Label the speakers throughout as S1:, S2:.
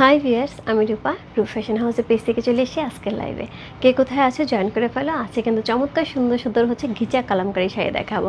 S1: High viewers আমি রূপা রূপ fashion হাউসের পেজ থেকে চলে এসেছি আজকের লাইভে কে কোথায় আছে জয়েন করে ফেলো। আছে কিন্তু চমৎকার সুন্দর সুন্দর হচ্ছে ঘিচা কালামকারি শাড়ি দেখাবো।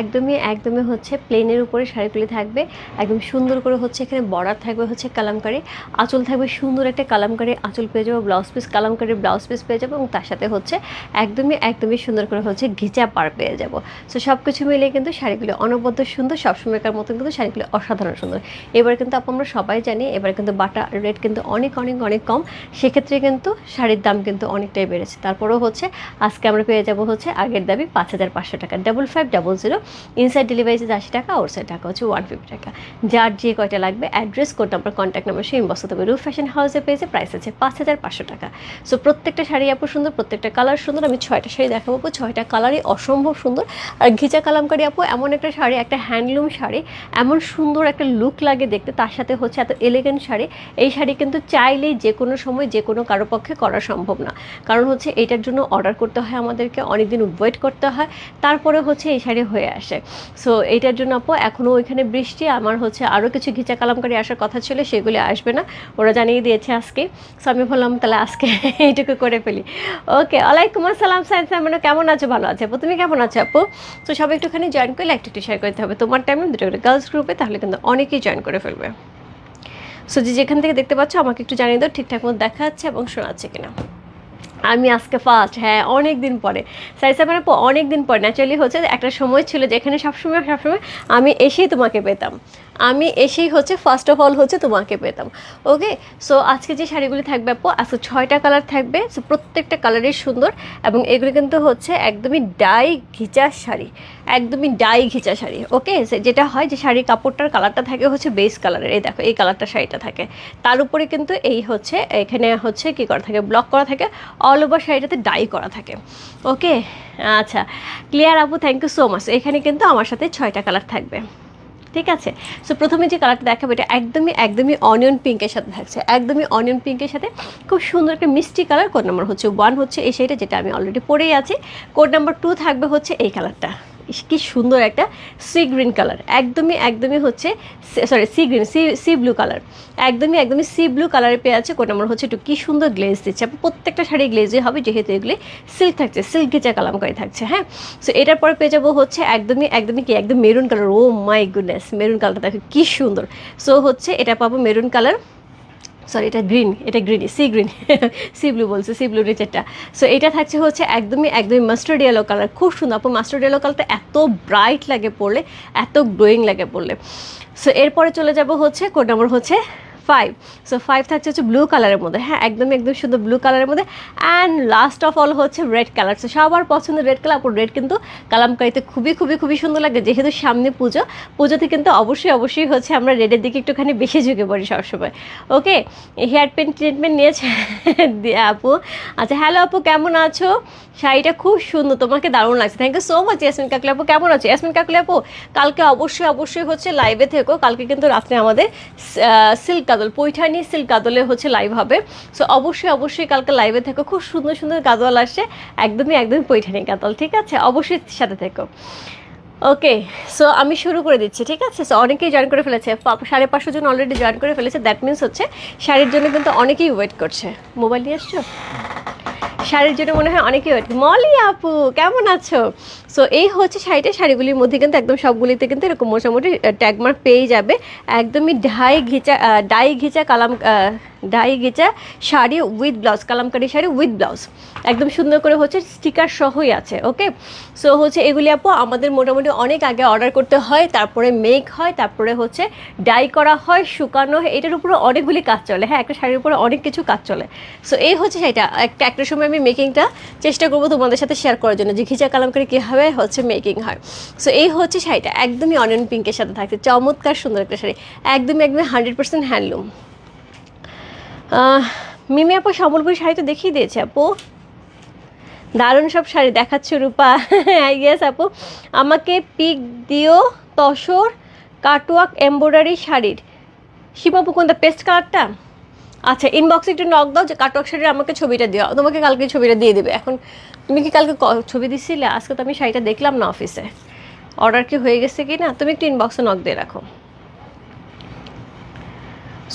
S1: একদমই একদমই হচ্ছে প্লেনের উপরে শাড়িগুলি থাকবে। একদম সুন্দর করে হচ্ছে এখানে বর্ডার থাকবে হচ্ছে কালামকারি। আঁচল থাকবে সুন্দর একটা কালামকারি আঁচল পেয়ে যাব blouse piece kalamkari blouse piece পেয়ে যাব এবং তার সাথে হচ্ছে একদমই একদমই সুন্দর করে হচ্ছে ঘিচা পার পেয়ে যাব। সো সব কিছু মিলিয়ে কিন্তু শাড়িগুলি অনবদ্য সুন্দর, সবসময়কার মতন কিন্তু শাড়িগুলি অসাধারণ সুন্দর। এবার কিন্তু আপু আমরা সবাই জানি, এবার কিন্তু বাটা রেট কিন্তু অনেক অনেক অনেক কম। সেক্ষেত্রে কিন্তু শাড়ির দাম কিন্তু অনেকটাই বেড়েছে। তারপরেও হচ্ছে, আজকে আমরা পেয়ে যাব হচ্ছে আগের দাবি পাঁচ হাজার পাঁচশো টাকা। Double five double zero inside delivery charge আশি টাকা আউটসাইড টাকা হচ্ছে ওয়ান ফিফটি টাকা। যার যে কয়টা লাগবে address code number contact number সেই হতে হবে রুফ ফ্যাশন হাউসে পেয়েছে প্রাইস আছে পাঁচ হাজার পাঁচশো টাকা। সো প্রত্যেকটা শাড়ি আপু সুন্দর, প্রত্যেকটা কালার সুন্দর। আমি ছয়টা শাড়ি দেখাবো ছয়টা কালারই অসম্ভব সুন্দর। আর ঘিচা কালামকারি আপু, এমন একটা শাড়ি, একটা হ্যান্ডলুম শাড়ি, এমন সুন্দর একটা লুক লাগে দেখতে। তার সাথে হচ্ছে এত এলিগেন্ট শাড়ি। এই শাড়ি কিন্তু চাইলেই যে কোনো সময় যে কোনো কারও পক্ষে করা সম্ভব না। কারণ হচ্ছে এটার জন্য অর্ডার করতে হয় আমাদেরকে, অনেকদিন ওয়েট করতে হয়, তারপরে হচ্ছে এই শাড়ি হয়ে আসে। সো এইটার জন্য আপু এখনও ওইখানে বৃষ্টি, আমার হচ্ছে আরও কিছু ঘিচা কালামকারি আসার কথা ছিল, সেগুলি আসবে না। ওরা জানিয়ে দিয়েছে আজকে। সো আমি বললাম তাহলে আজকে এইটুকু করে ফেলি। ওকে ওয়ালাইকুম আসসালাম সায়েন্স মানে কেমন আছো? ভালো আছে আপু। তুমি কেমন আছো আপু? তো সবাই একটুখানি জয়েন করলে, একটু একটু শেয়ার করতে হবে। তোমার টাইমে দুটো গার্লস গ্রুপে তাহলে কিন্তু অনেকেই জয়েন করে ফেলবে। সো যে যেখান থেকে দেখতে পাচ্ছ, আমাকে একটু জানিয়ে দাও, ঠিকঠাক মতো দেখা যাচ্ছে এবং শোনাচ্ছে কিনা। আমি আজকে ফার্স্ট হ্যাঁ অনেক দিন পরে। সাইসা মানে অনেক দিন পরে। ন্যাচারালি হচ্ছে একটা সময় ছিল যেখানে সবসময় সবসময় আমি এসেই তোমাকে পেতাম। আমি এসেই হচ্ছে ফার্স্ট অফ অল হচ্ছে তোমাকে পেতাম ওকে সো আজকে যে শাড়িগুলি থাকবে আপু, আজকে ছয়টা কালার থাকবে সো প্রত্যেকটা কালারই সুন্দর, এবং এগুলি কিন্তু হচ্ছে একদমই ডাই ঘিচা শাড়ি, একদমই ডাই ঘিচা শাড়ি ওকে যেটা হয় যে শাড়ির কাপড়টার কালারটা থাকে হচ্ছে বেস কালারের এই দেখো, এই কালারটা শাড়িটা থাকে। তার উপরে কিন্তু এই হচ্ছে, এখানে হচ্ছে কি করা থাকে ব্লক করা থাকে অল ওভার শাড়িটাতে ডাই করা থাকে ওকে আচ্ছা ক্লিয়ার আপু থ্যাংক ইউ সো মাচ এখানে কিন্তু আমার সাথে ছয়টা কালার থাকবে। ঠিক আছে? সো প্রথমে যে কালারটা দেখাবো, এটা একদমই একদমই অনিয়ন পিঙ্কের সাথে থাকছে। একদমই অনিয়ন পিঙ্কের সাথে খুব সুন্দর একটা মিষ্টি কালার কোড নাম্বার হচ্ছে ওয়ান হচ্ছে এই শাড়িটা যেটা আমি অলরেডি পরেই আছি। কোড নাম্বার টু থাকবে হচ্ছে এই কালারটা কি সুন্দর একটা সি গ্রিন কালার। একদমই একদমই হচ্ছে sorry sea green, sea sea blue colour. একদমই একদমই সি ব্লু কালারে পেয়ে আছে কোড নাম্বার হচ্ছে একটু কী সুন্দর গ্লেজ দিচ্ছে। প্রত্যেকটা শাড়ি গ্লেজই হবে, যেহেতু এগুলি সিল্ক থাকছে সিল্ক গেচা কালামকারি থাকছে হ্যাঁ? সো এটার পরে পেয়ে যাব হচ্ছে একদমই একদমই কি, একদম maroon colour oh my goodness maroon কালারটা দেখো কী সুন্দর। সো হচ্ছে এটা পাবো মেরুন কালার সরি এটা গ্রিন এটা green sea green sea blue বলছে সি ব্লু নিচেরটা। সো এটা থাকছে হচ্ছে একদমই একদমই মাস্টার্ড ইয়েলো কালার খুব সুন্দর। আপু মাস্টার্ড ইয়েলো কালারটা এত ব্রাইট লাগে পড়লে, এত গ্লোয়িং লাগে পড়লে। সো এরপরে চলে যাব হচ্ছে কোড নম্বর হচ্ছে ফাইভ সো ফাইভ থাকছে হচ্ছে ব্লু কালারের মধ্যে। হ্যাঁ একদমই একদম সুন্দর ব্লু কালারের মধ্যে। অ্যান্ড লাস্ট অফ অল হচ্ছে রেড কালার সো সবার পছন্দের রেড কালার আপুর রেড কিন্তু কালামকারিতে খুবই খুবই খুবই সুন্দর লাগে, যেহেতু সামনে পুজো। পুজোতে কিন্তু অবশ্যই অবশ্যই হচ্ছে আমরা রেডের দিকে একটুখানি বেশি ঝুঁকে পড়ি সবসময়। ওকে হেয়ার পেন ট্রিটমেন্ট নিয়েছে আপু। আচ্ছা হ্যালো আপু, কেমন আছো? শাড়িটা খুব সুন্দর, তোমাকে দারুণ লাগছে। Thank you so much Yasmin Kakoli আপু। কেমন আছো? ইয়াসমিন কাকলি আপু, কালকে অবশ্যই অবশ্যই হচ্ছে লাইভে থেকো। কালকে কিন্তু রাত্রে আমাদের সিল্ক কাদল। পৈঠানি সিল্ক কাদলে হচ্ছে লাইভ হবে। সো অবশ্যই অবশ্যই কালকে লাইভে থেকো। খুব সুন্দর সুন্দর কাদল আসছে একদমই একদমই পৈঠানি কাদল, ঠিক আছে? অবশ্যই সাথে থেকো। ওকে সো আমি শুরু করে দিচ্ছি, ঠিক আছে? সো অনেকেই জয়েন করে ফেলেছে। সাড়ে পাঁচশো জন অলরেডি জয়েন করে ফেলেছে। দ্যাট মিনস হচ্ছে, শাড়ির জন্য কিন্তু অনেকেই ওয়েট করছে। মোবাইল নিয়ে আসছো? শাড়ির জন্য মনে হয় অনেকেই মলি আপু, কেমন আছো? সো এই হচ্ছে শাড়িটা। শাড়িগুলির মধ্যে কিন্তু একদম সবগুলিতে কিন্তু এরকম মোটামুটি ট্যাগমার্ক পেয়ে যাবে। একদমই ঢাই ঘিচা ডাই ঘিচা, কালাম ডাই ঘিচা শাড়ি with blouse kalamkari sari with blouse একদম সুন্দর করে হচ্ছে স্টিকার সহই আছে ওকে সো হচ্ছে এগুলি আপু, আমাদের মোটামুটি অনেক আগে অর্ডার করতে হয়, তারপরে মেক হয়, তারপরে হচ্ছে ডাই করা হয়, শুকানো হয়, এটার উপরে অনেকগুলি কাজ চলে হ্যাঁ? একটা শাড়ির উপরে অনেক কিছু কাজ চলে। সো এই হচ্ছে সেটা, একটা একটা সময় আমি মেকিংটা চেষ্টা করব তোমাদের সাথে শেয়ার করার জন্য যে ঘিচা কালামকারি কীভাবে হচ্ছে মেকিং হয়। সো এই হচ্ছে শাড়িটা, একদমই অনিয়ন পিঙ্কের সাথে থাকছে, চমৎকার সুন্দর একটা শাড়ি, একদমই একদমই হান্ড্রেড পার্সেন্ট হ্যান্ডলুম মিমি আপু সম্বলপুরি শাড়ি তো দেখিয়ে দিয়েছে, আপু। দারুণ সব শাড়ি দেখাচ্ছ রূপা ইয়েস আপু। আমাকে পিক দিও তসর কাটওয়ার্ক এমব্রয়ডারি শাড়ির। সীমাপু কোনটা, পেস্ট কালারটা? আচ্ছা ইনবক্সে একটু নক দাও যে কাটওয়ার্ক শাড়ির আমাকে ছবিটা দিও। তোমাকে কালকে ছবিটা দিয়ে দেবে। এখন তুমি কি কালকে ছবি দিছিলে? আজকে তো আমি শাড়িটা দেখলাম না অফিসে অর্ডার কি হয়ে গেছে কি না তুমি একটু ইনবক্সে নক দিয়ে রাখো।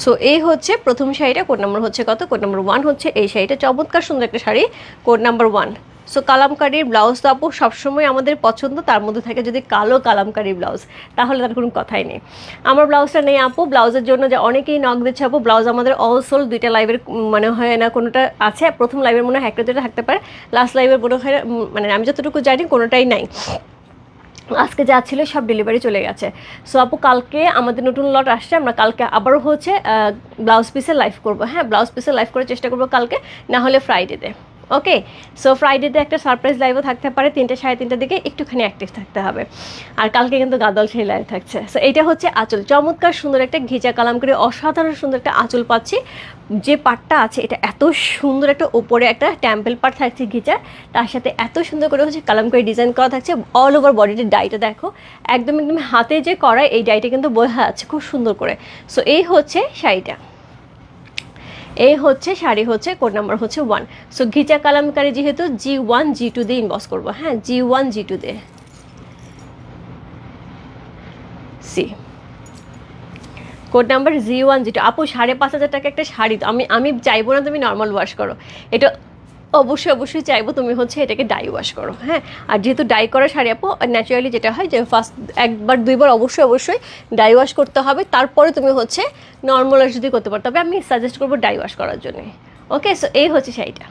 S1: সো এই হচ্ছে প্রথম শাড়িটা কোড নাম্বার হচ্ছে কত? কোড নাম্বার ওয়ান হচ্ছে এই শাড়িটা। চমৎকার সুন্দর একটা sari code number one so কালামকারির ব্লাউজ তো আপু সবসময় আমাদের পছন্দ, তার মধ্যে থাকে যদি কালো কালামকারির ব্লাউজ তাহলে তার কোনো কথাই নেই। আমার ব্লাউজটা নেই আপু ব্লাউজের জন্য যে অনেকেই নক দিচ্ছে আপু ব্লাউজ আমাদের অলসোল দুইটা লাইভের মানে হয় না কোনোটা আছে, প্রথম লাইভের মনে হয় একটা দুটো থাকতে পারে লাস্ট লাইভের মনে হয় মানে আমি যতটুকু জানি কোনোটাই নাই। আজকে যা ছিল সব ডেলিভারি চলে গেছে। সো আপু, কালকে আমাদের নতুন লট আসছে, আমরা কালকে আবারও হচ্ছে ব্লাউজ পিসের লাইভ করব। হ্যাঁ ব্লাউজ পিসে লাইভ করার চেষ্টা করব কালকে, না হলে ফ্রাইডেতে ওকে সো ফ্রাইডেতে একটা সারপ্রাইজ লাইভও থাকতে পারে, তিনটে সাড়ে তিনটার দিকে একটুখানি অ্যাক্টিভ থাকতে হবে। আর কালকে কিন্তু গাদল সেই লাইভ থাকছে। সো এইটা হচ্ছে আঁচল। চমৎকার সুন্দর একটা ঘিচা কালাম করে অসাধারণ সুন্দর একটা আঁচল পাচ্ছি। যে পাটটা আছে, এটা এত সুন্দর একটা ওপরে একটা টেম্পল পার্ট থাকছে ঘিচার তার সাথে এত সুন্দর করে হচ্ছে কালাম করে ডিজাইন করা থাকছে। অল ওভার বডিতে ডাইটা দেখো। একদম একদম হাতে যে করা, এই ডাইটা কিন্তু বোঝা যাচ্ছে খুব সুন্দর করে। সো এই হচ্ছে শাড়িটা। এই হচ্ছে শাড়ি হচ্ছে, কোড নাম্বার হচ্ছে ওয়ান সো ঘিচা কালামকারি যেহেতু জি ওয়ান জি টু দিয়ে ইনবক্স করব। হ্যাঁ জি ওয়ান জি টু দিয়ে। C code number G one G two আপু, সাড়ে পাঁচ হাজার টাকা একটা শাড়ি আমি আমি চাইব না তুমি নর্মাল ওয়াশ করো। এটা অবশ্যই অবশ্যই চাইব তুমি হচ্ছে এটাকে ডাই ওয়াশ করো হ্যাঁ? আর যেহেতু ডাই করা শাড়ি আপু ন্যাচারালি যেটা হয় যে ফার্স্ট একবার, দুইবার অবশ্যই অবশ্যই ডাই ওয়াশ করতে হবে। তারপরে তুমি হচ্ছে নর্মাল ওয়াশ যদি করতে পারো, তবে আমি সাজেস্ট করব ডাই ওয়াশ করার জন্য। ওকে সো এই হচ্ছে শাড়িটা।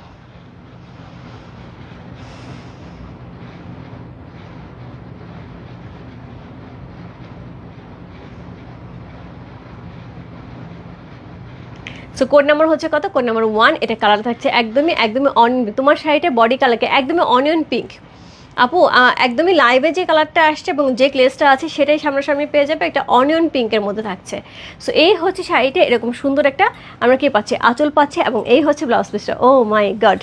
S1: সো কোড নাম্বার হচ্ছে কত? কোড নাম্বার ওয়ান এটা কালার থাকছে একদমই একদমই অন তোমার শাড়িটা বডি কালারকে একদমই অনিয়ন পিঙ্ক আপু একদমই লাইভে যে কালারটা আসছে এবং যে ক্লেসটা আছে সেটাই সামনাসামনি পেয়ে যাবে, একটা অনিয়ন পিঙ্কের মধ্যে থাকছে। সো এই হচ্ছে শাড়িটা, এরকম সুন্দর একটা আমরা কি পাচ্ছি? আঁচল পাচ্ছি এবং এই হচ্ছে ব্লাউজ পিসটা ও মাই গড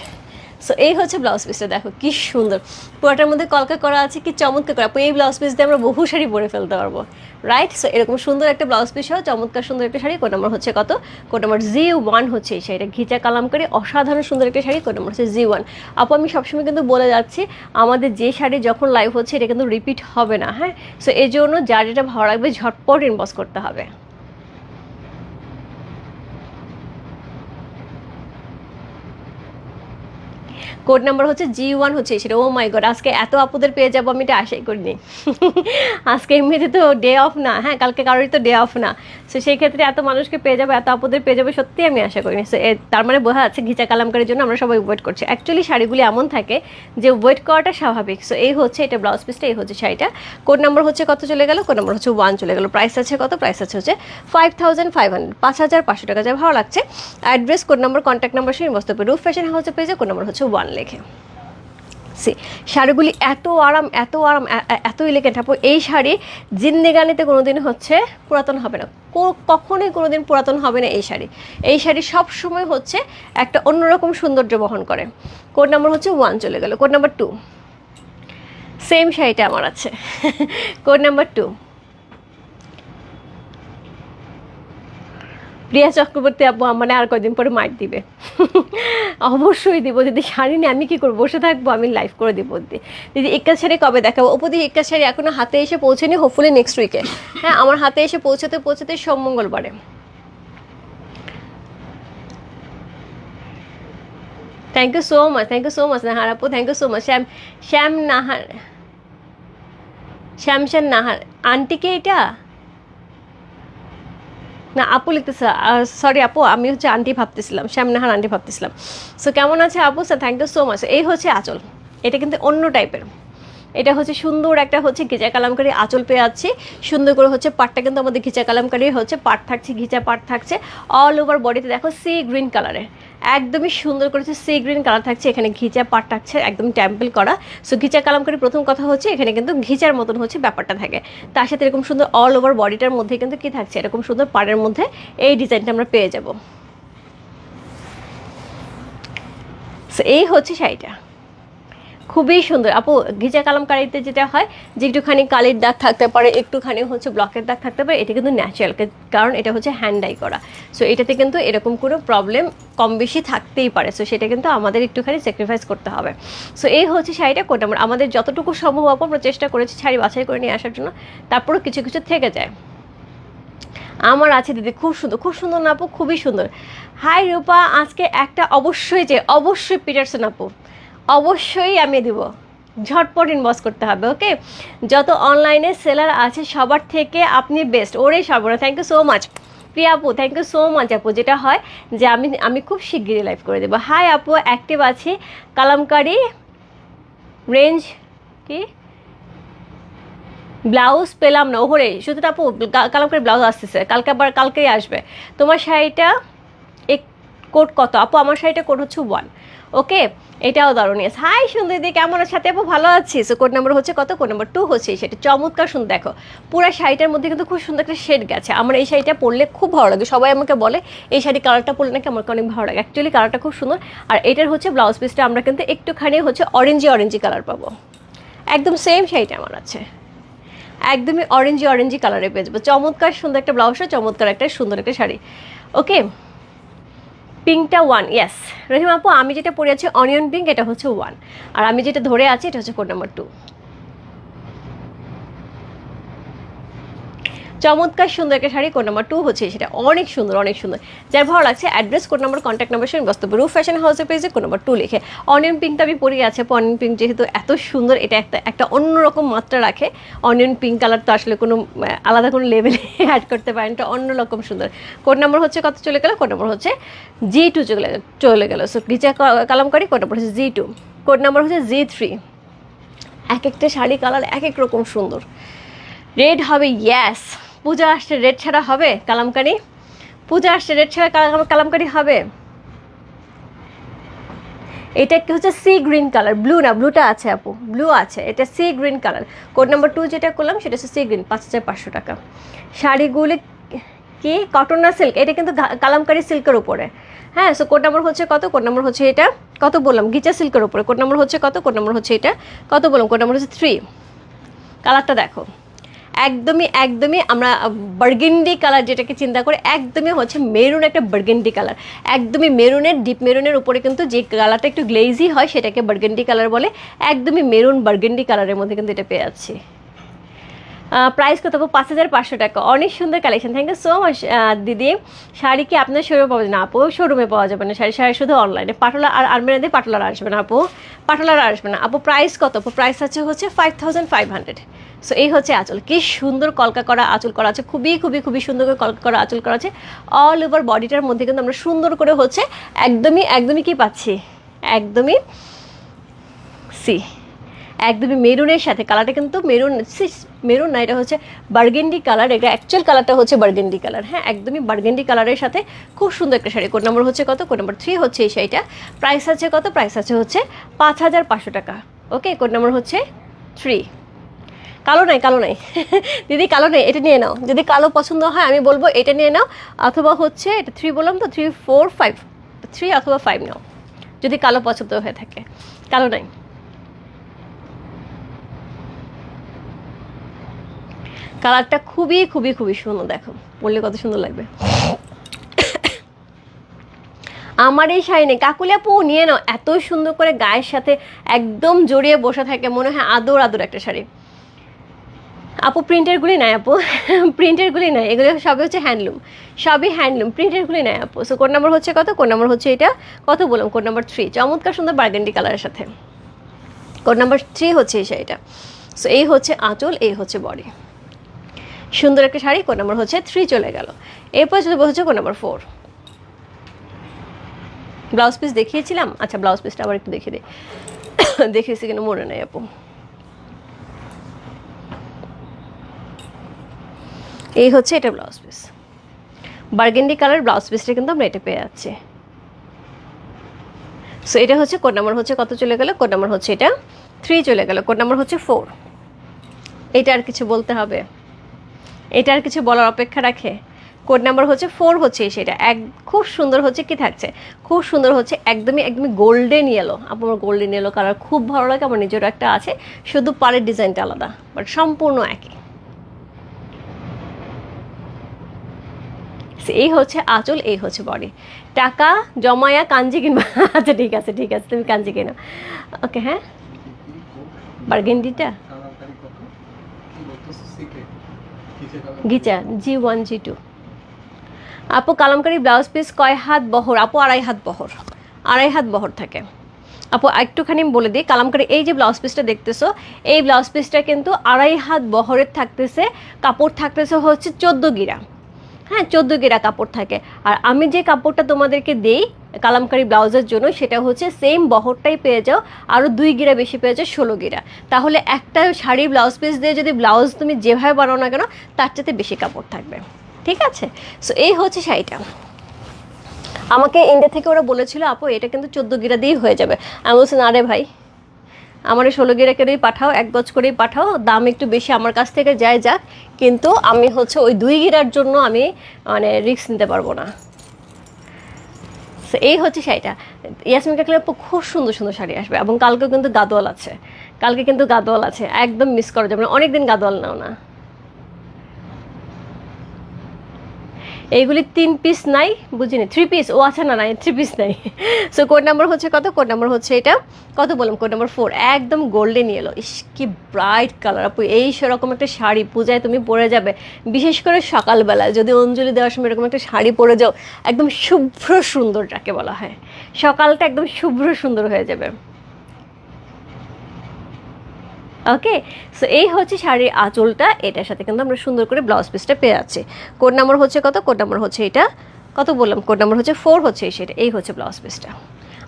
S1: সো এই হচ্ছে ব্লাউজ পিসটা দেখো কি সুন্দর। পুরোটার মধ্যে কলকা করা আছে, কি চমৎকার করা। এই ব্লাউজ পিস দিয়ে আমরা বহু শাড়ি পরে ফেলতে পারব রাইট সো এরকম সুন্দর একটা ব্লাউজ পিস সহ চমৎকার সুন্দর একটা শাড়ি। কোড নাম্বার হচ্ছে কত? কোড নাম্বার জি ওয়ান হচ্ছে এই শাড়িটা। ঘিচা কালাম করে অসাধারণ সুন্দর একটা শাড়ি, কোড নাম্বার হচ্ছে জি ওয়ান আপু, আমি সবসময় কিন্তু বলে যাচ্ছি, আমাদের যে শাড়ি যখন লাইভ হচ্ছে, এটা কিন্তু রিপিট হবে না হ্যাঁ? সো এই জন্য যার যেটা ভালো লাগবে, ঝটপট ইনবক্স করতে হবে। কোড নাম্বার হচ্ছে জি ওয়ান হচ্ছে সেটা ও মাই গড আজকে এত আপুদের পেয়ে যাব, আমি এটা আশাই করিনি। আজকে এমনিতে তো ডে অফ না হ্যাঁ কালকে কারোরই তো ডে অফ না। সো সেই ক্ষেত্রে এত মানুষকে পেয়ে যাব, এত আপুদের পেয়ে যাব সত্যি আমি আশা করিনি। সো তার মানে বোঝা যাচ্ছে ঘিচা কালামকারের জন্য আমরা সবাই ওয়েট করছি। অ্যাকচুয়ালি শাড়িগুলি এমন থাকে যে ওয়েট করাটা স্বাভাবিক। সো এই হচ্ছে, এটা ব্লাউজ পিসটা এই হচ্ছে শাড়িটা। কোড নাম্বার হচ্ছে কত চলে গেল? কোড নাম্বার হচ্ছে ওয়ান চলে গেল। প্রাইস আছে কত? প্রাইস আছে হচ্ছে ফাইভ থাউজেন্ড ফাইভ হান্ড্রেড পাঁচ হাজার পাঁচশো টাকা যা ভালো লাগছে। Address code number contact number সেই বসতে রুফ ফ্যাশন হাউসে পেয়েছে কোড নাম্বার হচ্ছে ওয়ান লেখে। সে শাড়িগুলি এত আরাম এত আরাম এত ইলেগেন্ট আপু, এই শাড়ি জিন্দেগানিতে কোনোদিন হচ্ছে পুরাতন হবে না। কখনোই কোনোদিন পুরাতন হবে না এই শাড়ি। এই শাড়ি সব সময় হচ্ছে একটা অন্যরকম সৌন্দর্য বহন করে। কোড নাম্বার হচ্ছে ওয়ান চলে গেল। কোড নাম্বার টু সেম শাড়িটা আমার আছে। Code number two Priya Chakraborty আপু মানে আর কয়দিন পরে মাইট দিবে। অবশ্যই দিব। যদি শাড়ি নিয়ে আমি কি করব? বসে থাকব, আমি লাইভ করে দিব দিদি এক্কা শাড়ি কবে দেখাবো? ওপদি এক্কা শাড়ি এখনও হাতে এসে পৌঁছেনি হোপফুলি নেক্সট উইকে হ্যাঁ আমার হাতে এসে পৌঁছাতে পৌঁছাতে সোম মঙ্গলবারে। Thank you so much thank you so much Nahar আপু thank you so much Shyam Shyam Nahar শ্যামশ্যাম Nahar, আন্টিকে এটা? না, আপু লিখতেছে সরি আপু, আমি হচ্ছে আন্টি ভাবতেছিলাম, শ্যামনাহার আন্টি ভাবতেছিলাম। সো কেমন আছে আপু? Sir thank you so much এই হচ্ছে আঁচল। এটা কিন্তু অন্য টাইপের এটা হচ্ছে সুন্দর একটা হচ্ছে ঘিচা কালামকারী আঁচল পেয়ে যাচ্ছি। সুন্দর করে হচ্ছে পাটটা কিন্তু আমাদের ঘিচা কালামকারি হচ্ছে, পাট থাকছে, ঘিচা পাট থাকছে। অল ওভার বডিতে দেখো সি গ্রিন কালারের একদমই সুন্দর করেছে সি গ্রিন কালার থাকছে, এখানে ঘিচা পাট থাকছে একদম টেম্পল করা। সো ঘিচা কালামকারি প্রথম কথা হচ্ছে, এখানে কিন্তু ঘিচার মতন হচ্ছে ব্যাপারটা থাকে। তার সাথে এরকম সুন্দর অল ওভার বডিটার মধ্যে কিন্তু কি থাকছে, এরকম সুন্দর পাটের মধ্যে এই ডিজাইনটা আমরা পেয়ে যাব। সো এই হচ্ছে শাড়িটা। খুবই সুন্দর। আপু, ঘিচা কালামকারিতে যেটা হয়, যে একটুখানি কালির দাগ থাকতে পারে, একটুখানি হচ্ছে ব্লকের দাগ থাকতে পারে, এটা কিন্তু ন্যাচারাল কারণ এটা হচ্ছে হ্যান্ড ডাই করা। সো এটাতে কিন্তু এরকম কোনো প্রবলেম কম বেশি থাকতেই পারে। সো সেটা কিন্তু আমাদের একটুখানি স্যাক্রিফাইস করতে হবে। সো এই হচ্ছে শাড়িটা কোটা আমাদের যতটুকু সম্ভব আপু আমরা চেষ্টা করেছি শাড়ি বাছাই করে নিয়ে আসার জন্য। তারপরও কিছু কিছু থেকে যায়। আমার আছে দিদি, খুব সুন্দর খুব সুন্দর না আপু, খুবই সুন্দর। হাই রূপা, আজকে একটা অবশ্যই যে অবশ্যই পিটারসন আপু। অবশ্যই আমি দিব। ঝটপট ইনবক্স করতে হবে ওকে যত অনলাইনে সেলার আছে, সবার থেকে আপনি বেস্ট ওরে সর্বনা thank you so much Priya আপু থ্যাংক ইউ সো মাচ আপু। যেটা হয় যে, আমি আমি খুব শিগগিরই লাইভ করে দেবো। হাই আপু অ্যাক্টিভ আছি। কালামকারি রেঞ্জ কি? ব্লাউজ পেলাম না, ওহরে। শুধু আপু কালামকারি ব্লাউজ আসতেছে। কালকে আবার, কালকেই আসবে। তোমার শাড়িটা এক কোট কত? আপু, আমার শাড়িটা কোট হচ্ছে ওয়ান ওকে এটাও দারুণ ইয়েস হাই সুন্দর, কেমন আছে? সাথে আপু ভালো আছি। সো কোড নাম্বার হচ্ছে কত? কোড নাম্বার টু হচ্ছে সেটা চমৎকার সুন্দর, দেখো। পুরো শাড়িটার মধ্যে কিন্তু খুব সুন্দর একটা শেড গেছে। আমার এই শাড়িটা পরলে খুব ভালো লাগে। সবাই আমাকে বলে, এই শাড়ি কালারটা পরলে নাকি আমাকে অনেক ভালো লাগে। অ্যাকচুয়ালি কালারটা খুব সুন্দর। আর এটার হচ্ছে ব্লাউজ পিসটা আমরা কিন্তু একটুখানি হচ্ছে অরেঞ্জি অরেঞ্জি কালার পাবো। একদম সেম শাড়িটা আমার আছে। একদমই অরেঞ্জি অরেঞ্জি কালারে পেয়ে যাব। চমৎকার সুন্দর একটা ব্লাউজ চমৎকার একটা সুন্দর একটা শাড়ি। ওকে পিঙ্কটা ওয়ান ইয়েস রহিম আপু, আমি যেটা পরে আছি অনিয়ন পিঙ্ক এটা হচ্ছে ওয়ান আর আমি যেটা ধরে আছি, এটা হচ্ছে কোড নাম্বার টু চমৎকার সুন্দর একটা শাড়ি কোড নাম্বার টু হচ্ছে সেটা। অনেক সুন্দর অনেক সুন্দর। যার ভালো লাগছে address code number contact number সঙ্গে বস্তু রু ফ্যাশন হাউসের পেজে কোড নাম্বার টু লিখে। অনিয়ন পিঙ্কটা আমি পরে আছে অনিয়ন পিঙ্ক যেহেতু এত সুন্দর, এটা একটা একটা অন্যরকম মাত্রা রাখে। অনিয়ন পিঙ্ক কালার তো আসলে কোনো আলাদা কোনো লেভেলে অ্যাড করতে পারেন, এটা অন্যরকম সুন্দর। কোড নাম্বার হচ্ছে কত? চলে গেল কোড নাম্বার হচ্ছে জি টু চলে চলে গেল। সো ক- কালামকারি কোড নাম্বার হচ্ছে জি টু কোড নাম্বার হচ্ছে জি থ্রি এক একটা শাড়ি কালার এক এক রকম সুন্দর। রেড হবে ইয়াস পূজা আসছে, রেড ছাড়া হবে কালামকারি? পূজা আসছে, রেড ছাড়া কালাম- কালামকারি হবে। এটা কি হচ্ছে সি গ্রিন কালার? ব্লু না, ব্লুটা আছে আপু, ব্লু আছে। এটা sea green colour. Code number two যেটা করলাম সেটা হচ্ছে সি গ্রিন, পাঁচ হাজার পাঁচশো টাকা। শাড়িগুলি কি? কটন না সিল্ক? এটা কিন্তু কালামকারি সিল্কের উপরে। হ্যাঁ সো কোড নাম্বার হচ্ছে কত? কোড নাম্বার হচ্ছে এটা, কত বললাম? গিচা সিল্কের উপরে। কোড নাম্বার হচ্ছে কত? কোড নাম্বার হচ্ছে এটা, কত বললাম? কোড নাম্বার হচ্ছে থ্রি কালারটা দেখো। একদমই একদমই আমরা বার্গেন্ডি কালার যেটাকে চিন্তা করে, একদমই হচ্ছে মেরুন একটা বার্গেন্ডি কালার একদমই মেরুনের ডিপ মেরুনের উপরে কিন্তু যে কালারটা একটু গ্লেজি হয়, সেটাকে বার্গেন্ডি কালার বলে। একদমই মেরুন বার্গেন্ডি কালারের মধ্যে কিন্তু এটা পেয়ে যাচ্ছি। প্রাইস কত? পাঁচ হাজার পাঁচশো টাকা। অনেক সুন্দর collection thank you so much দিদি। শাড়ি কি আপনার শোরুমে পাওয়া যাবে? না, আপু শোরুমে পাওয়া যাবে না। শাড়ি শাড়ি শুধু অনলাইনে পাটলা আর আলমেরা দিয়ে পাটলার আসবে না, আপু। পাটলার আসবে না। আপু প্রাইস কত? আপু প্রাইস আছে হচ্ছে five thousand five hundred so এই হচ্ছে আঁচল। কি সুন্দর কলকা করা আঁচল করা আছে। খুবই খুবই খুবই সুন্দর করে কলকা করা আঁচল করা আছে। অল ওভার বডিটার মধ্যে কিন্তু আমরা সুন্দর করে হচ্ছে একদমই একদমই কি পাচ্ছি? একদমই সি একদমই মেরুনের সাথে কালারটা কিন্তু মেরুন মেরুন না, এটা হচ্ছে বার্গেন্ডি কালার, এটা অ্যাকচুয়াল কালারটা হচ্ছে বার্গেন্ডি কালার। হ্যাঁ একদমই বার্গেন্ডি কালারের সাথে খুব সুন্দর একটা শাড়ি। কোড নম্বর হচ্ছে কত? কোড নম্বর থ্রি হচ্ছে এই শাড়িটা। প্রাইস আছে কত? প্রাইস আছে হচ্ছে পাঁচ হাজার পাঁচশো টাকা। ওকে কোড নম্বর হচ্ছে থ্রি। কালো নাই কালো নাই। দিদি, কালো নেই, এটা নিয়ে নাও। যদি কালো পছন্দ হয়, আমি বলব এটা নিয়ে নাও। অথবা হচ্ছে, এটা থ্রি বললাম তো, থ্রি, ফোর, ফাইভ। থ্রি অথবা ফাইভ নাও। যদি কালো পছন্দ হয়ে থাকে। কালো নাই। কালারটা খুবই খুবই খুবই সুন্দর, দেখো। বললে কত সুন্দর লাগবে। আমার এই শাড়ি নেই। কাকুলি আপু, নিয়ে নাও। এত সুন্দর করে গায়ের সাথে একদম জড়িয়ে বসে থাকে, মনে হয় আদর আদর একটা শাড়ি। আপু প্রিন্টেরগুলি নাই আপু। প্রিন্টেরগুলি নাই। এগুলো সবই হচ্ছে হ্যান্ডলুম সবই হ্যান্ডলুম প্রিন্টেরগুলি নাই আপু। সো কোড নাম্বার হচ্ছে কত? কোড নাম্বার হচ্ছে এটা। কত বললাম? কোড নাম্বার থ্রি চমৎকার সুন্দর বার্গেন্ডি কালারের সাথে। কোড নাম্বার থ্রি হচ্ছে এই শাড়িটা। সো এই হচ্ছে আঁচল, এই হচ্ছে বডি সুন্দর একটা শাড়ি, কোড নাম্বার হচ্ছে থ্রি চলে গেল। এরপর চলে হচ্ছে code number four blouse piece দেখিয়েছিলাম? আচ্ছা ব্লাউজ পিসটা আবার একটু দেখিয়ে দিই। দেখিয়েছি কিনা মনে নেই আপু। এই হচ্ছে এটা blouse piece burgundy colour blouse পিসটা কিন্তু আমরা এটা পেয়ে যাচ্ছি। সো এটা হচ্ছে কোড নাম্বার হচ্ছে কত চলে গেল? কোড নাম্বার হচ্ছে এটা থ্রি চলে গেল। কোড নাম্বার হচ্ছে ফোর এটা আর কিছু বলতে হবে? এটা আর কিছু বলার অপেক্ষা রাখে। কোড নাম্বার হচ্ছে ফোর হচ্ছে সেটা। এক, খুব সুন্দর হচ্ছে কি থাকছে? খুব সুন্দর হচ্ছে একদমই একদমই গোল্ডেন ইয়েলো আমার গোল্ডেন ইয়েলো কালার খুব ভালো লাগে, আমার নিজেরও একটা আছে। শুধু পাড়ের ডিজাইনটা আলাদা বাট সম্পূর্ণ একই। এই হচ্ছে আঁচল, এই হচ্ছে বডি টাকা, জমায়া, কাঞ্জি কিনবা। আচ্ছা ঠিক আছে ঠিক আছে, তুমি কাঞ্জি কিনো। ওকে হ্যাঁ? বার্গেন্ডিটা
S2: কালারকারি কত কি বলতেছে সিক্রেট কিসে colour
S1: ghicha, G one, G two. আপু, কালামকারী ব্লাউজ পিস কয় হাত বহর? আপু, আড়াই হাত বহর। আড়াই হাত বহর থাকে। আপু, একটুখানি বলে দিই, কালামকারি এই যে ব্লাউজ পিসটা দেখতেছো, এই ব্লাউজ পিসটা কিন্তু আড়াই হাত বহরের থাকতেছে, কাপড় থাকতেছে হচ্ছে চোদ্দ গিরা। হ্যাঁ চোদ্দ গিরা কাপড় থাকে। আর আমি যে কাপড়টা তোমাদেরকে দিই কালামকারি ব্লাউজের জন্য, সেটা হচ্ছে সেম বহরটাই পেয়ে যাও আরও দুই গিরা বেশি পেয়ে যাও, ষোলো গিরা। তাহলে একটা শাড়ি ব্লাউজ পিস দিয়ে যদি ব্লাউজ তুমি যেভাবে বানাও না কেন, তার চাইতে বেশি কাপড় থাকবে। ঠিক আছে? সো এই হচ্ছে শাড়িটা। আমাকে ইন্ডিয়া থেকে ওরা বলেছিল, আপু, এটা কিন্তু চোদ্দ গিরা দিয়েই হয়ে যাবে। আমি বলছি, না রে ভাই আমার ষোলো গিয়ে করেই পাঠাও, এক গজ করেই পাঠাও, দাম একটু বেশি আমার কাছ থেকে যায় যাক, কিন্তু আমি হচ্ছে ওই দুই গিরার জন্য আমি মানে রিস্ক নিতে পারব না। এই হচ্ছে শাড়িটা। ইয়াসমিন কাকলে খুব সুন্দর সুন্দর শাড়ি আসবে, এবং কালকে কিন্তু গাদোয়াল আছে। কালকে কিন্তু গাদোয়াল আছে, একদম মিস করা যাবে না। অনেকদিন গাদোয়াল নাও না। এইগুলি তিন পিস নাই, বুঝিনি। থ্রি পিস ও আচ্ছা না নাই থ্রি পিস নাই। সো কোড নাম্বার হচ্ছে কত? কোড নাম্বার হচ্ছে এটা। কত বললাম? কোড নাম্বার ফোর একদম গোল্ডেন ইয়েলো ইস, কি ব্রাইট কালার আপু, এই সেরকম একটা শাড়ি পূজায় তুমি পরে যাবে। বিশেষ করে সকালবেলা, যদি অঞ্জলি দেওয়ার সময় এরকম একটা শাড়ি পরে যাও, একদম শুভ্র সুন্দর যাকে বলা হয়। সকালটা একদম শুভ্র সুন্দর হয়ে যাবে। ওকে সো এই হচ্ছে শাড়ির আঁচলটা। এটার সাথে কিন্তু আমরা সুন্দর করে ব্লাউজ পিসটা পেয়ে যাচ্ছি। কোড নাম্বার হচ্ছে কত? কোড নাম্বার হচ্ছে এটা। কত বললাম? কোড নাম্বার হচ্ছে ফোর হচ্ছে সেটা। এই হচ্ছে ব্লাউজ পিসটা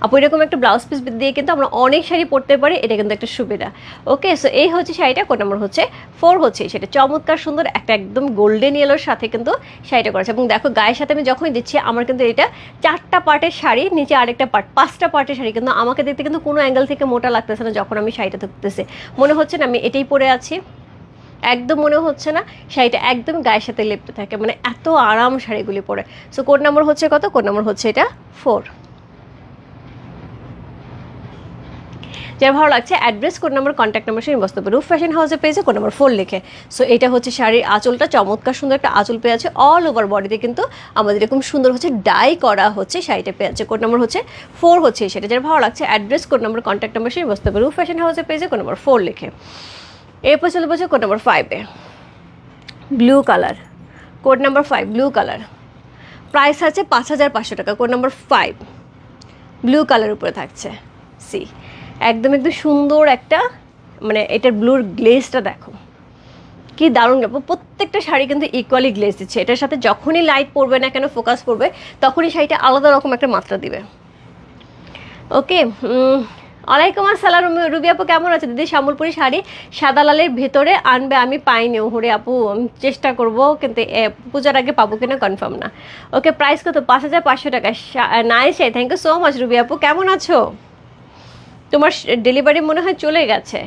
S1: আপু, এরকম একটা ব্লাউজ পিস দিয়ে কিন্তু আমরা অনেক শাড়ি পরতে পারি, এটা কিন্তু একটা সুবিধা। ওকে সো এই হচ্ছে শাড়িটা কোন নাম্বার হচ্ছে ফোর হচ্ছে সেটা চমৎকার সুন্দর একটা একদম গোল্ডেন ইয়েলোর সাথে কিন্তু শাড়িটা করেছে এবং দেখো, গায়ের সাথে আমি যখনই দিচ্ছি, আমার কিন্তু এটা চারটা পার্টের শাড়ি, নিচে আরেকটা পার্ট পাঁচটা পার্টের শাড়ি কিন্তু আমাকে দেখতে কিন্তু কোনো অ্যাঙ্গেল থেকে মোটা লাগতেছে না যখন আমি শাড়িটা ধরতেছি। মনে হচ্ছে না আমি এটাই পরে আছি। একদম মনে হচ্ছে না শাড়িটা একদম গায়ের সাথে লেপতে থাকে। মানে এত আরাম শাড়িগুলি পরে। সো কোড নাম্বার হচ্ছে কত? কোড নাম্বার হচ্ছে এটা ফোর যার ভালো লাগছে address code number contact number সঙ্গে বসতে পারে রুফ ফ্যাশন হাউসে পেয়েছে কোড নাম্বার ফোর লিখে। সো এটা হচ্ছে শাড়ির আঁচলটা, চমৎকার সুন্দর একটা আঁচল পেয়ে আছে অল ওভার বডিতে কিন্তু আমাদের এরকম সুন্দর হচ্ছে ডাই করা হচ্ছে শাড়িটা পেয়ে আছে। কোড নাম্বার হচ্ছে ফোর হচ্ছে সেটা। যার ভালো লাগছে address code number contact number সঙ্গে বসতে পারে রুফ ফ্যাশন হাউসে পেয়েছে কোড নাম্বার ফোর লিখে। এরপর চলে বলছে কোড নাম্বার ফাইভে blue colour code number five blue colour price আছে পাঁচ হাজার পাঁচশো টাকা। Code number five blue colour উপরে থাকছে। সি একদম একদম সুন্দর একটা মানে এটার ব্লুর গ্লেজটা দেখো। কি দারুণ প্রত্যেকটা শাড়ি কিন্তু ইকুয়ালি গ্লেজ দিচ্ছে। এটার সাথে যখনই লাইট পড়বে না কেন ফোকাস করবে, তখনই শাড়িটা আলাদা রকম একটা মাত্রা দিবে। ওকে ওয়ালাইকুম আসসালাম রুবি আপু, কেমন আছে? দিদি, শ্যামলপুরি শাড়ি সাদা লালের ভেতরে আনবে আমি পাইনি। ওহরে আপু, আমি চেষ্টা করব, কিন্তু পূজার আগে পাবো কিনা কনফার্ম না। ওকে প্রাইস কত? পাঁচ হাজার পাঁচশো টাকা। Nice thank you so much Ruby আপু। কেমন আছো? তোমার ডেলিভারি মনে হয় চলে গেছে।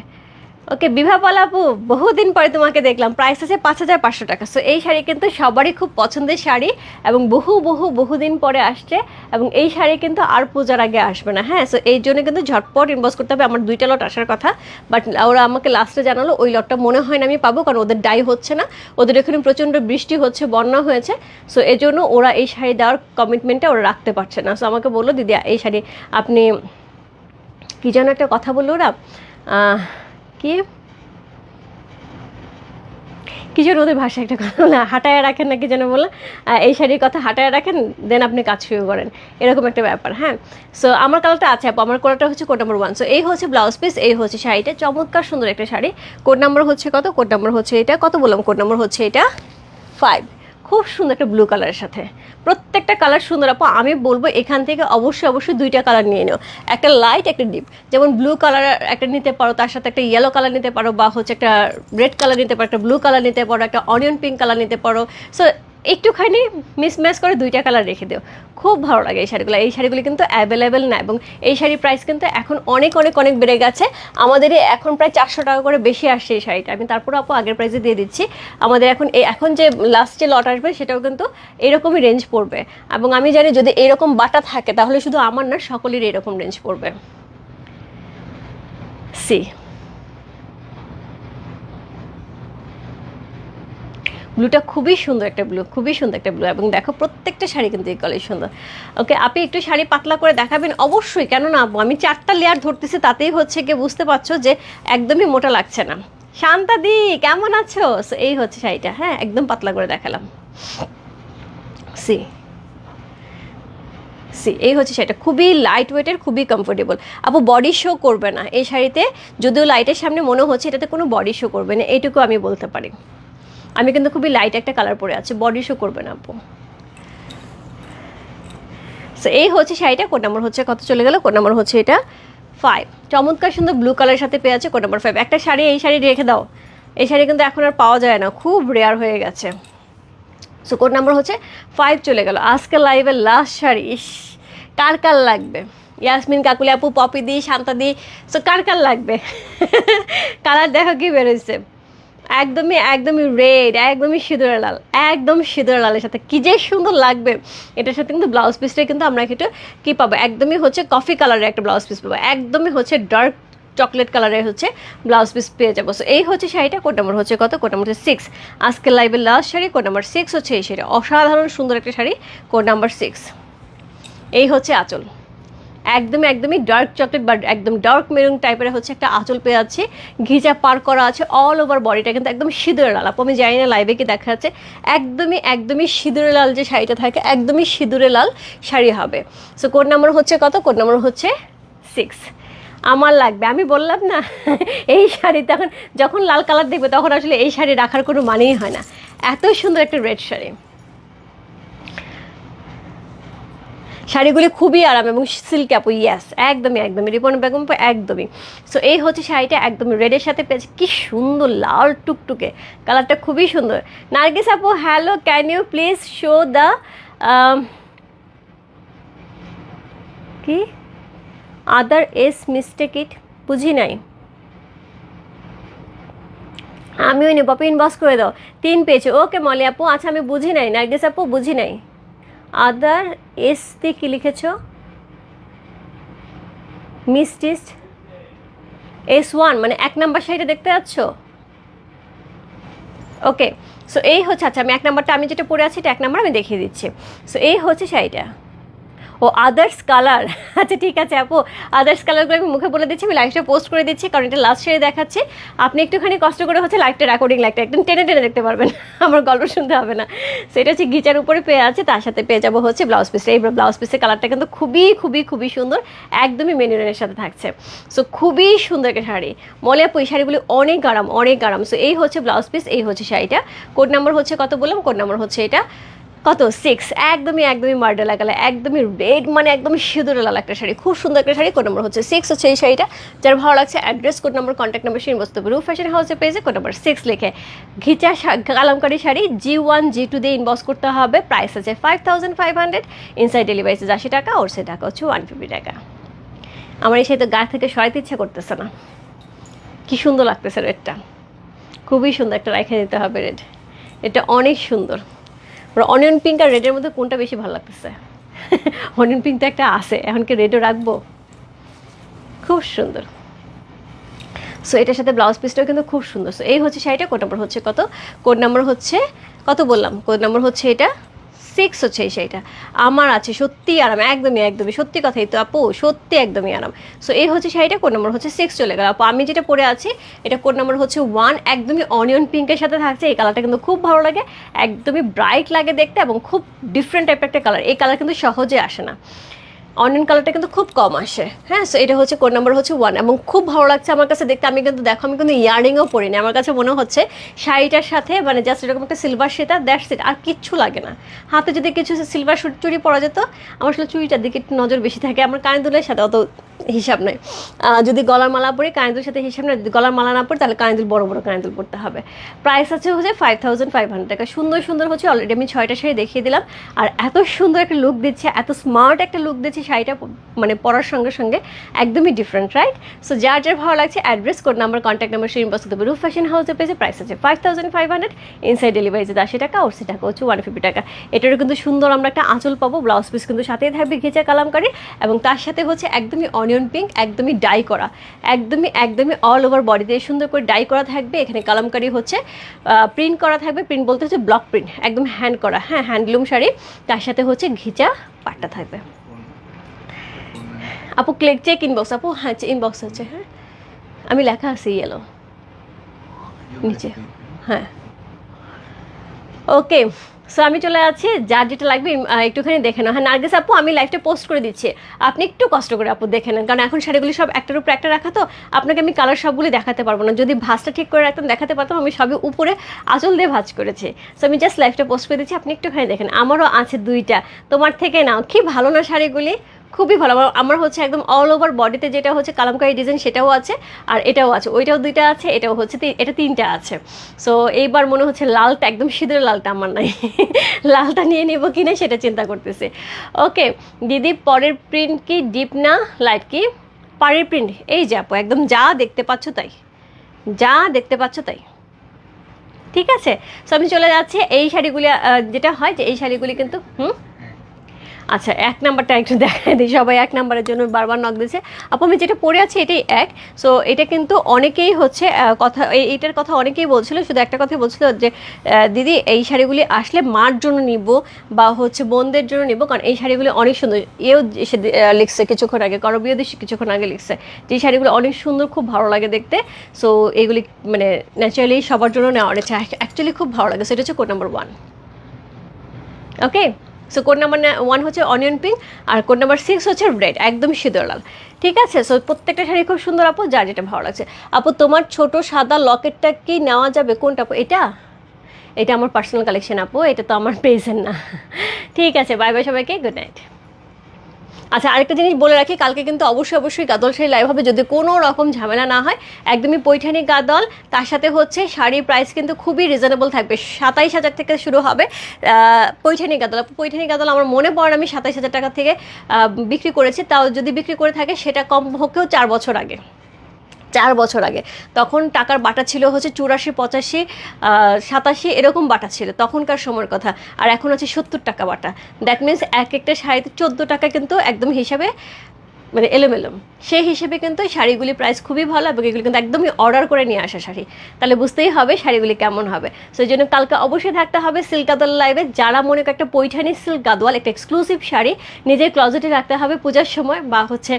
S1: ওকে বিভা পাল আপু, বহুদিন পরে তোমাকে দেখলাম। প্রাইস আছে পাঁচ হাজার পাঁচশো টাকা। সো এই শাড়ি কিন্তু সবারই খুব পছন্দের শাড়ি এবং বহু বহু, বহুদিন পরে আসছে এবং এই শাড়ি কিন্তু আর পূজার আগে আসবে না। হ্যাঁ সো এই জন্য কিন্তু ঝটপট ইনভেস্ট করতে হবে। আমার দুইটা লট আসার কথা বাট ওরা আমাকে লাস্টে জানালো, ওই লটটা মনে হয় না আমি পাবো, কারণ ওদের ডাই হচ্ছে না। ওদের এখানে প্রচণ্ড বৃষ্টি হচ্ছে, বন্যা হয়েছে। সো এই জন্য ওরা এই শাড়ি দেওয়ার কমিটমেন্টটা ওরা রাখতে পারছে না। সো আমাকে বলল, দিদি, এই শাড়ি আপনি কি যেন একটা কথা বলল ওরা? কি? কি যেন ওদের ভাষায় একটা কথা বলে হাঁটায় রাখেন না কি যেন বলে আহ, এই শাড়ির কথা হাঁটায় রাখেন দেন আপনি কাজ শুরু করেন। এরকম একটা ব্যাপার হ্যাঁ? সো আমার কালারটা আছে আপু। আমার কোডটা হচ্ছে কোড নাম্বার ওয়ান সো এই হচ্ছে ব্লাউজ পিস এই হচ্ছে শাড়িটা। চমৎকার সুন্দর একটা শাড়ি। কোড নাম্বার হচ্ছে কত? কোড নাম্বার হচ্ছে এটা। কত বললাম? কোড নাম্বার হচ্ছে এটা? ফাইভ খুব সুন্দর একটা ব্লু কালারের সাথে। প্রত্যেকটা কালার সুন্দর। আপ, আমি বলব এখান থেকে অবশ্যই অবশ্যই দুইটা কালার নিয়ে নিও। একটা লাইট একটা ডিপ যেমন ব্লু কালার একটা নিতে পারো, তার সাথে একটা ইয়েলো কালার নিতে পারো, বা হচ্ছে একটা রেড কালার নিতে পারো, একটা ব্লু কালার নিতে পারো, একটা অনিয়ন পিঙ্ক কালার নিতে পারো। সো একটুখানি মিসম্যাচ করে দুইটা কালার রেখে দিও। খুব ভালো লাগে এই শাড়িগুলো। এই শাড়িগুলো কিন্তু অ্যাভেলেবেল না এবং এই শাড়ির প্রাইস কিন্তু এখন অনেক অনেক অনেক বেড়ে গেছে। আমাদের এখন প্রায় চারশো টাকা করে বেশি আসছে এই শাড়িটা। আমি তারপর আপু আগের প্রাইসে দিয়ে দিচ্ছি। আমাদের এখন এই এখন যে লাস্ট যে লট আসবে সেটাও কিন্তু এরকমই রেঞ্জ পড়বে। এবং আমি জানি যদি এরকম বাটা থাকে তাহলে শুধু আমার না, সকলেরই এরকম রেঞ্জ পড়বে। সি ব্লুটা খুবই সুন্দর একটা ব্লু, খুবই সুন্দর একটা ব্লু এবং দেখো প্রত্যেকটা শাড়ি কিন্তু এই কলেজ সুন্দর। ওকে আপনি একটু শাড়ি পাতলা করে দেখাবেন অবশ্যই কেন না আমি চারটা লেয়ার ধরতেছি, তাতেই হচ্ছে কি বুঝতে পারছ যে একদমই মোটা লাগছে না। শান্তা দি, কেমন আছো? এই হচ্ছে শাড়িটা হ্যাঁ একদম পাতলা করে দেখালাম। সি সি এই হচ্ছে সেটা খুবই লাইট ওয়েটের খুবই কমফোর্টেবল আপু বডি শো করবে না। এই শাড়িতে যদিও লাইটের সামনে মনে হচ্ছে এটাতে কোনো বডি শো করবে না, এইটুকু আমি বলতে পারি। আমি কিন্তু খুবই লাইট একটা কালার পরে আছে বডি শো করবে না আপু। সো এই হচ্ছে শাড়িটা কোড নাম্বার হচ্ছে কত চলে গেল কোড নাম্বার হচ্ছে এটা ফাইভ চমৎকার সুন্দর ব্লু কালারের সাথে পেয়ে আছে কোড নাম্বার ফাইভ একটা শাড়ি, এই শাড়ি রেখে দাও। এই শাড়ি কিন্তু এখন আর পাওয়া যায় না, খুব রেয়ার হয়ে গেছে। সো কোড নাম্বার হচ্ছে ফাইভ চলে গেল। আজকে লাইভের লাস্ট শাড়ি, ইস, কার কার লাগবে? ইয়াসমিন কাকুলি আপু পপি দি শান্তা দি সো কার কার লাগবে? কালার দেখো কি বেরোচ্ছে একদমই একদমই রেড একদমই সিঁদুরের লাল, একদম সিঁদুরের লালের সাথে। কি যে সুন্দর লাগবে। এটার সাথে কিন্তু ব্লাউজ পিসটা কিন্তু আমরা একটু কি পাবো? একদমই হচ্ছে কফি কালারের একটা ব্লাউজ পিস পাবো। একদমই হচ্ছে ডার্ক চকলেট কালারের হচ্ছে ব্লাউজ পিস পেয়ে যাব। সো এই হচ্ছে শাড়িটা, কোড নাম্বার হচ্ছে কত? কোড নাম্বার হচ্ছে সিক্স আজকের লাইভের last sari, code number six হচ্ছে এই শাড়ি। অসাধারণ সুন্দর একটা শাড়ি, কোড নাম্বার সিক্স এই হচ্ছে আঁচল। একদমই একদমই ডার্ক চকলেট বা একদম ডার্ক মেরুন টাইপের হচ্ছে একটা আঁচল পেয়ে আছে ঘিচা পার করা আছে অল ওভার বডিটা কিন্তু একদম সিঁদুরে লাল। আমি জানি না লাইভে কি দেখা যাচ্ছে। একদমই একদমই সিঁদুরে লাল যে শাড়িটা থাকে, একদমই সিঁদুরে লাল শাড়ি হবে। সো কোড নাম্বার হচ্ছে কত? কোড নাম্বার হচ্ছে সিক্স আমার লাগবে। আমি বললাম না, এই শাড়ি তখন যখন লাল কালার দেখবে তখন আসলে এই শাড়ি রাখার কোনো মানেই হয় না। এত সুন্দর একটা রেড শাড়ি। শাড়িগুলি খুবই আরাম এবং সিল্ক আপু ইয়াস একদমই একদমই, রিপন বেগম একদমই। সো এই হচ্ছে শাড়িটা একদম রেডের সাথে পেয়েছে। কি সুন্দর, লাল টুকটুকে। কালারটা খুবই সুন্দর। নার্গিস আপু hello can you please show the কি? আদার এস মিস্টেক ইট বুঝি নাই। আমিও নেব, আপু ইনবক্স করে দাও। তিন পেয়েছে। ওকে মলি আপু আচ্ছা আমি বুঝি নাই। নার্গিস আপু, বুঝি নাই। আদার এস দিয়ে কি লিখেছ? মিস্টিস্ট এস ওয়ান মানে এক নাম্বার শাড়িটা দেখতে পাচ্ছ ওকে সো এই হচ্ছে আচ্ছা আমি এক নাম্বারটা, আমি যেটা পরে আছি এটা এক নাম্বার, আমি দেখিয়ে দিচ্ছি। সো এই হচ্ছে শাড়িটা। ও আদার্স কালার আচ্ছা ঠিক আছে আপু। আদার্স কালারগুলো আমি মুখে বলে দিচ্ছি, আমি লাইভটা পোস্ট করে দিচ্ছি, কারণ এটা লাস্ট শাড়ি দেখাচ্ছে। আপনি একটুখানি কষ্ট করে হচ্ছে লাইভটা রেকর্ডিং লাইভটা একদম টেনে টেনে দেখতে পারবেন। আমার গল্প শুনতে হবে না। সেটা হচ্ছে গিচার উপরে পেয়ে আছে, তার সাথে পেয়ে যাব হচ্ছে ব্লাউজ পিসটা এই ব্লাউজ পিসের কালারটা কিন্তু খুবই খুবই খুবই সুন্দর। একদমই মেনুরের সাথে থাকছে। সো খুবই সুন্দর একটা শাড়ি। মলে আপু, এই শাড়িগুলি অনেক আরাম অনেক আরাম সো এই হচ্ছে ব্লাউজ পিস এই হচ্ছে শাড়িটা। কোড নাম্বার হচ্ছে কত বললাম? কোড নাম্বার হচ্ছে এটা। কত? সিক্স একদমই একদমই মার্ডালা কালার একদমই রেড মানে একদমই সিঁদুরে লাল একটা শাড়ি। খুব সুন্দর একটা শাড়ি কোড নম্বর হচ্ছে সিক্স হচ্ছে এই শাড়িটা। যার ভালো লাগছে address code number contact number সেই বস্তু রু ফ্যাশন হাউসে পেয়েছে কোড নম্বর সিক্স লিখে। Ghicha kalamkari sari G one G two দিয়ে ইনবক্স করতে হবে। প্রাইস আছে five thousand five hundred inside delivery charge আশি টাকা ওর সে টাকা হচ্ছে ওয়ান ফিফটি টাকা। আমার এই তো গা থেকে সরাইতে ইচ্ছা করতেছে না। কি সুন্দর লাগতেছে রেডটা খুবই সুন্দর একটা রেখে দিতে হবে রেড এটা অনেক সুন্দর। অনিয়ন পিঙ্ক আর রেডের মধ্যে কোনটা বেশি ভালো লাগতেছে? অনিয়ন পিঙ্ক তো একটা আছে, এখন কি রেডও রাখব? খুব সুন্দর। সো এটার সাথে ব্লাউজ পিসটাও কিন্তু খুব সুন্দর। সো এই হচ্ছে শাড়িটা, কোড নাম্বার হচ্ছে কত? কোড নাম্বার হচ্ছে, কত বললাম? কোড নাম্বার হচ্ছে এটা? সিক্স হচ্ছে শাড়িটা। আমার আছে সত্যি আরাম, একদমই একদমই। সত্যি কথাই তো আপু, সত্যি একদমই আরাম। সো এই হচ্ছে শাড়িটা কোন নম্বর হচ্ছে সিক্স চলে গেল। আপু, আমি যেটা পরে আছি, এটা কোড নম্বর হচ্ছে ওয়ান একদমই অনিয়ন পিঙ্কের সাথে থাকছে। এই কালারটা কিন্তু খুব ভালো লাগে, একদমই ব্রাইট লাগে দেখতে এবং খুব ডিফারেন্ট টাইপের একটা কালার এই কালার কিন্তু সহজে আসে না। অনিয়ন কালারটা কিন্তু খুব কম আসে। হ্যাঁ সো এটা হচ্ছে কোড নাম্বার হচ্ছে ওয়ান এবং খুব ভালো লাগছে আমার কাছে দেখতে। আমি কিন্তু দেখো, আমি কিন্তু ইয়ারিংও পরিনি। আমার কাছে মনে হচ্ছে শাড়িটার সাথে মানে জাস্ট এরকম একটা সিলভার সেটা দ্যাটস ইট আর কিচ্ছু লাগে না। হাতে যদি কিছু সিলভার চুড়ি পরা যেত, আমার আসলে চুড়িটার দিকে একটু নজর বেশি থাকে। আমার কানে দুলের সাথে অত হিসাব আহ, যদি গলার মালা পরি কানেদুলের সাথে হিসাব নেই যদি গলার মালা না পরি তাহলে কানেদুল বড় বড় কানেদুল পড়তে হবে। প্রাইস আছে হচ্ছে ফাইভ থাউজেন্ড ফাইভ হান্ড্রেড টাকা। সুন্দর সুন্দর হচ্ছে অলরেডি আমি ছয়টা শাড়ি দেখিয়ে দিলাম। আর এত সুন্দর একটা লুক দিচ্ছে এত স্মার্ট একটা লুক দিচ্ছে শাড়িটা মানে পরার সঙ্গে সঙ্গে একদমই ডিফারেন্ট রাইট সো যার যার ভালো লাগছে address code number contact number সেই বস্তু দেবে রুফ ফ্যাশন হাউসে পেয়েছে। প্রাইস আছে five thousand five hundred inside delivery যে আশি টাকা ওর সে টাকা হচ্ছে ওয়ান ফিফটি টাকা। এটারও কিন্তু সুন্দর আমরা একটা আঁচল পাবো ব্লাউজ পিস কিন্তু সাথেই থাকবে ঘেঁচা কালামকারি। এবং তার সাথে হচ্ছে একদমই অনিয়ন পিঙ্ক একদমই ডাই করা। একদমই একদমই অল ওভার বডি দিয়ে সুন্দর করে ডাই করা থাকবে। এখানে কালামকারি হচ্ছে প্রিন্ট করা থাকবে। প্রিন্ট বলতে হচ্ছে ব্লক প্রিন্ট একদম হ্যান্ড করা। হ্যাঁ হ্যান্ডলুম শাড়ি। তার সাথে হচ্ছে ঘিচা পাট্টা থাকবে। আপু ক্লিক চেক ইনবক্স আপু? হ্যাঁ ইনবক্স হচ্ছে হ্যাঁ। আমি লেখা আছে ইয়েলো নিচে। হ্যাঁ। ওকে সো আমি চলে আছি। যার যেটা লাগবে একটুখানি দেখে নাও। হ্যাঁ নার্গিস আপু, আমি লাইভটা পোস্ট করে দিচ্ছি। আপনি একটু কষ্ট করে আপু দেখে নেন। কারণ এখন শাড়িগুলি সব একটার উপর একটা রাখা, তো আপনাকে আমি কালার সবগুলি দেখাতে পারব না। যদি ভাঁজটা ঠিক করে রাখতাম, দেখাতে পারতাম, আমি সবই উপরে আঁচল দিয়ে ভাঁজ করেছি। সো আমি জাস্ট লাইভটা পোস্ট করে দিচ্ছি। আপনি একটুখানি দেখেন আমারও আছে দুইটা। তোমার থেকে নাও। কি ভালো না শাড়িগুলি। খুবই ভালো। আমার- হচ্ছে একদম অল ওভার বডিতে যেটা হচ্ছে কালামকারি ডিজাইন সেটাও আছে, আর এটাও আছে। ওইটাও দুইটা আছে, এটাও হচ্ছে এটা তিনটা আছে। সো এইবার মনে হচ্ছে লালটা একদম সিঁদুর লালটা আমার নাই। লালটা নিয়ে নেব কি না সেটা চিন্তা করতেছি। ওকে দিদি, পরের প্রিন্ট কি? ডিপ না লাইট কি? পাড়ের প্রিন্ট এই যে আপু, একদম যা দেখতে পাচ্ছ তাই। যা দেখতে পাচ্ছ তাই। ঠিক আছে? সো আমি চলে যাচ্ছি। এই শাড়িগুলি যেটা হয় যে এই শাড়িগুলি কিন্তু, হুম? আচ্ছা এক নাম্বারটা একটু দেখাই দিই। সবাই এক নাম্বারের জন্য বারবার নক দিয়েছে। আপু আমি যেটা পড়ে আছি এটাই এক। সো এটা কিন্তু অনেকেই হচ্ছে কথা এই- এইটার কথা অনেকেই বলছিল শুধু একটা কথাই বলছিল যে দিদি এই শাড়িগুলি আসলে মার জন্য নিব বা হচ্ছে বোনদের জন্য নিব কারণ এই শাড়িগুলি অনেক সুন্দর। এও আহ, লিখছে কিছুক্ষণ আগে করবীয় দেশ কিছুক্ষণ আগে লিখছে যে শাড়িগুলো অনেক সুন্দর খুব ভালো লাগে দেখতে। সো এগুলি মানে ন্যাচারালি সবার জন্য নেওয়া ইচ্ছা অ্যাকচুয়ালি খুব ভালো লাগে। সেটা হচ্ছে code number one okay so code number one হচ্ছে অনিয়ন পিঙ্ক আর কোড নাম্বার সিক্স হচ্ছে রেড একদম সিঁদুর লাল। ঠিক আছে? সো প্রত্যেকটা শাড়ি খুব সুন্দর আপু, যার যেটা ভালো লাগছে। আপু, তোমার ছোট সাদা লকেটটা কি নেওয়া যাবে? কোনটা আপু? এটা? এটা আমার পার্সোনাল কালেকশন আপু, এটা তো আমার পেয়েছেন না। ঠিক আছে বাই বাই সবাইকে গুড নাইট আচ্ছা আরেকটা জিনিস বলে রাখি, কালকে কিন্তু অবশ্যই অবশ্যই গাদল শাড়ি লাইভ হবে। যদি কোনো রকম ঝামেলা না হয়, একদমই পৈঠানি গাদল। তার সাথে হচ্ছে শাড়ির প্রাইস কিন্তু খুবই রিজনেবল থাকবে। সাতাইশ হাজার থেকে শুরু হবে পৈঠানি গাদল। পৈঠানি গাদল আমার মনে পড়ে আমি সাতাইশ হাজার টাকা থেকে বিক্রি করেছি। তাও যদি বিক্রি করে থাকে, সেটা কম হোকেও চার বছর আগে। চার বছর আগে। তখন টাকার বাটা ছিল হচ্ছে চুরাশি, পঁচাশি সাতাশি এরকম বাটা ছিল তখনকার সময়ের কথা। আর এখন হচ্ছে সত্তর টাকা বাটা। দ্যাট মিনস এক একটা শাড়িতে চোদ্দ টাকা কিন্তু একদম হিসাবে মানে এলোমেলম সেই হিসেবে কিন্তু এই শাড়িগুলি প্রাইস খুবই ভালো এবং এগুলি কিন্তু একদমই অর্ডার করে নিয়ে আসা শাড়ি। তাহলে বুঝতেই হবে শাড়িগুলি কেমন হবে। সো সেই জন্য কালকে অবশ্যই থাকতে হবে সিল্ক গাদোয়াল লাইভে যারা মনে করে একটা পৈঠানি সিল্ক গাদোয়াল, একটা এক্সক্লুসিভ শাড়ি নিজের ক্লজেটে রাখতে হবে পূজার সময় বা হচ্ছে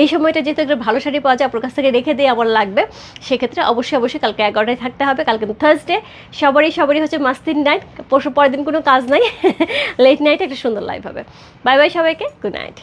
S1: এই সময়টা যেহেতু একটা ভালো শাড়ি পাওয়া যায়, আপনার কাছ থেকে রেখে দিয়ে আমার লাগবে। সেক্ষেত্রে অবশ্যই অবশ্যই কালকে এগারোটায় থাকতে হবে। কালকে থার্সডে সবারই সবারই হচ্ছে মাস্তিন নাইট পরশু পরের দিন কোনো কাজ নাই। লেট নাইটে একটা সুন্দর লাইভ হবে। বাই বাই সবাইকে। Good night